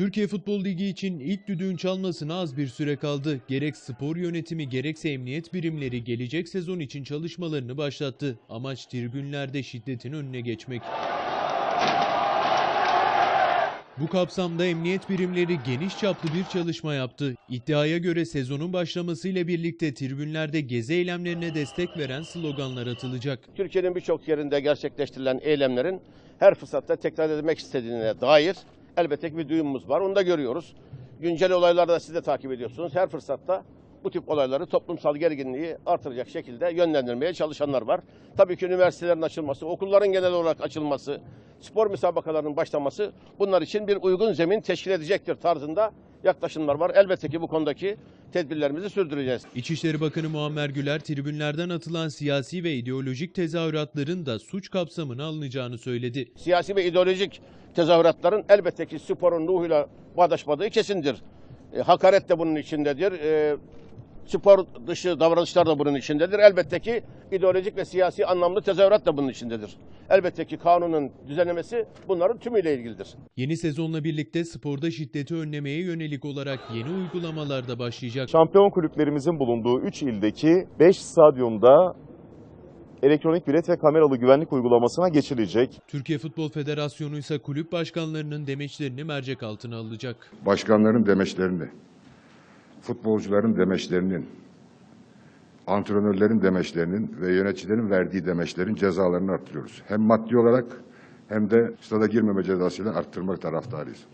Türkiye Futbol Ligi için ilk düdüğün çalmasına az bir süre kaldı. Gerek spor yönetimi gerekse emniyet birimleri gelecek sezon için çalışmalarını başlattı. Amaç tribünlerde şiddetin önüne geçmek. Bu kapsamda emniyet birimleri geniş çaplı bir çalışma yaptı. İddiaya göre sezonun başlamasıyla birlikte tribünlerde gezi eylemlerine destek veren sloganlar atılacak. Türkiye'nin birçok yerinde gerçekleştirilen eylemlerin her fırsatta tekrar edilmek istediğine dair elbette ki bir duyumumuz var. Onu da görüyoruz. Güncel olayları da siz de takip ediyorsunuz. Her fırsatta bu tip olayları toplumsal gerginliği artıracak şekilde yönlendirmeye çalışanlar var. Tabii ki üniversitelerin açılması, okulların genel olarak açılması, spor müsabakalarının başlaması bunlar için bir uygun zemin teşkil edecektir tarzında yaklaşımlar var. Elbette ki bu konudaki tedbirlerimizi sürdüreceğiz. İçişleri Bakanı Muammer Güler tribünlerden atılan siyasi ve ideolojik tezahüratların da suç kapsamına alınacağını söyledi. siyasi ve ideolojik tezahüratların elbette ki sporun ruhuyla bağdaşmadığı kesindir. E, hakaret de bunun içindedir. E, spor dışı davranışlar da bunun içindedir. Elbette ki ideolojik ve siyasi anlamlı tezahürat da bunun içindedir. Elbette ki kanunun düzenlemesi bunların tümüyle ilgilidir. Yeni sezonla birlikte sporda şiddeti önlemeye yönelik olarak yeni uygulamalar da başlayacak. Şampiyon kulüplerimizin bulunduğu 3 ildeki 5 stadyumda elektronik bilet ve kameralı güvenlik uygulamasına geçilecek. Türkiye Futbol Federasyonu ise kulüp başkanlarının demeçlerini mercek altına alacak. başkanların demeçlerini, futbolcuların demeçlerinin, antrenörlerin demeçlerinin ve yöneticilerin verdiği demeçlerin cezalarını arttırıyoruz. Hem maddi olarak hem de stada girmeme cezasıyla arttırmak taraftarıyız.